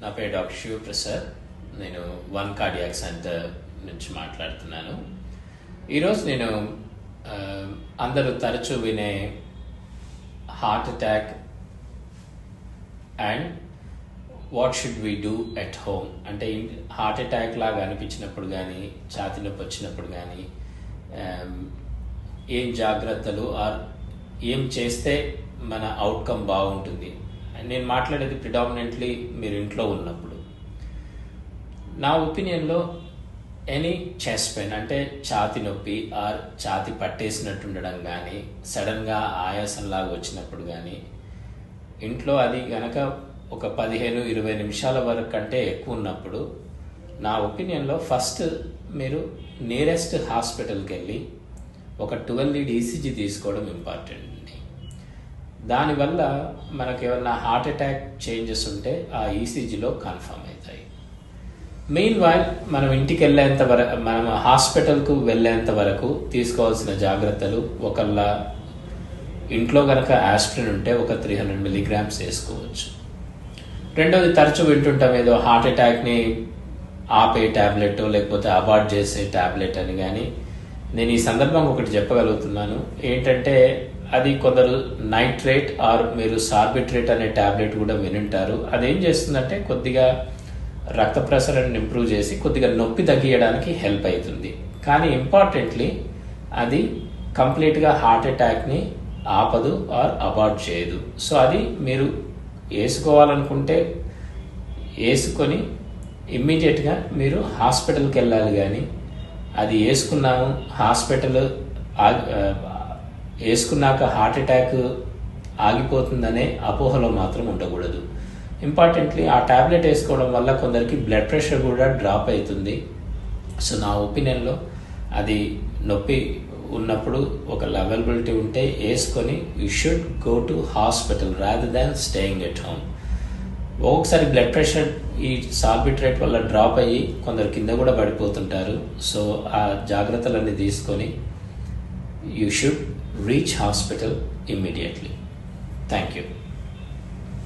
నా పేరు డాక్టర్ శివప్రసాద్. నేను వన్ కార్డియాక్ సెంటర్ నుంచి మాట్లాడుతున్నాను. ఈరోజు నేను అందరూ తరచూ వినే heart attack and what should we do at home? అంటే హార్ట్ అటాక్ లాగా అనిపించినప్పుడు కానీ ఛాతీ నొప్పి వచ్చినప్పుడు కానీ ఏం జాగ్రత్తలు ఆర్ ఏం చేస్తే మన అవుట్కమ్ బాగుంటుంది? నేను మాట్లాడేది ప్రిడామినెంట్లీ మీరు ఇంట్లో ఉన్నప్పుడు. నా ఒపీనియన్లో ఎనీ చెస్ట్ పెయిన్ అంటే ఛాతి నొప్పి ఆర్ ఛాతి పట్టేసినట్టు ఉండడం కానీ సడన్గా ఆయాసంలాగా వచ్చినప్పుడు కానీ ఇంట్లో అది గనక ఒక పదిహేను ఇరవై నిమిషాల వరకు కంటే ఎక్కువ ఉన్నప్పుడు నా ఒపీనియన్లో ఫస్ట్ మీరు నియరెస్ట్ హాస్పిటల్కి వెళ్ళి ఒక ట్వెల్వ్ లీడ్ ఈసీజీ తీసుకోవడం ఇంపార్టెంట్ అండి దానివల్ల మనకు ఏమన్నా హార్ట్ అటాక్ చేంజెస్ ఉంటే ఆ ఈసీజీలో కన్ఫర్మ్ అవుతాయి. మెయిన్ వైల్ మనం ఇంటికి వెళ్ళేంత వరకు మనం హాస్పిటల్కు వెళ్ళేంత వరకు తీసుకోవాల్సిన జాగ్రత్తలు ఒకళ్ళ ఇంట్లో కనుక ఆస్పిరిన్ ఉంటే ఒక త్రీ హండ్రెడ్ మిలీగ్రామ్స్ వేసుకోవచ్చు. రెండోది తరచూ వింటుంటాం ఏదో హార్ట్ అటాక్ని ఆపే ట్యాబ్లెట్ లేకపోతే అవాయిడ్ చేసే ట్యాబ్లెట్ అని కానీ నేను ఈ సందర్భంగా ఒకటి చెప్పగలుగుతున్నాను. ఏంటంటే అది కొందరు నైట్రేట్ ఆర్ మీరు సార్బిట్రేట్ అనే ట్యాబ్లెట్ కూడా వినుంటారు. అదేం చేస్తుందంటే కొద్దిగా రక్త ప్రసరణను ఇంప్రూవ్ చేసి కొద్దిగా నొప్పి తగ్గియడానికి హెల్ప్ అవుతుంది. కానీ ఇంపార్టెంట్లీ అది కంప్లీట్గా హార్ట్ అటాక్ని ఆపదు ఆర్ అబార్ట్ చేయదు. సో అది మీరు వేసుకోవాలనుకుంటే వేసుకొని ఇమ్మీడియట్గా మీరు హాస్పిటల్కి వెళ్ళాలి కానీ అది వేసుకున్నాము. హాస్పిటల్ ఆగి- వేసుకున్నాక హార్ట్ అటాక్ ఆగిపోతుందనే అపోహలో మాత్రం ఉండకూడదు. ఇంపార్టెంట్లీ ఆ టాబ్లెట్ వేసుకోవడం వల్ల కొందరికి బ్లడ్ ప్రెషర్ కూడా డ్రాప్ అవుతుంది. సో నా ఒపీనియన్లో అది నొప్పి ఉన్నప్పుడు ఒక అవైలబిలిటీ ఉంటే వేసుకొని you should go to hospital rather than staying at home. ఒక్కొక్కసారి బ్లడ్ ప్రెషర్ ఈ సార్బిట్రేట్ వల్ల డ్రాప్ అయ్యి కొందరు కింద కూడా పడిపోతుంటారు. సో ఆ జాగ్రత్తలన్నీ తీసుకొని you should reach hospital immediately thank you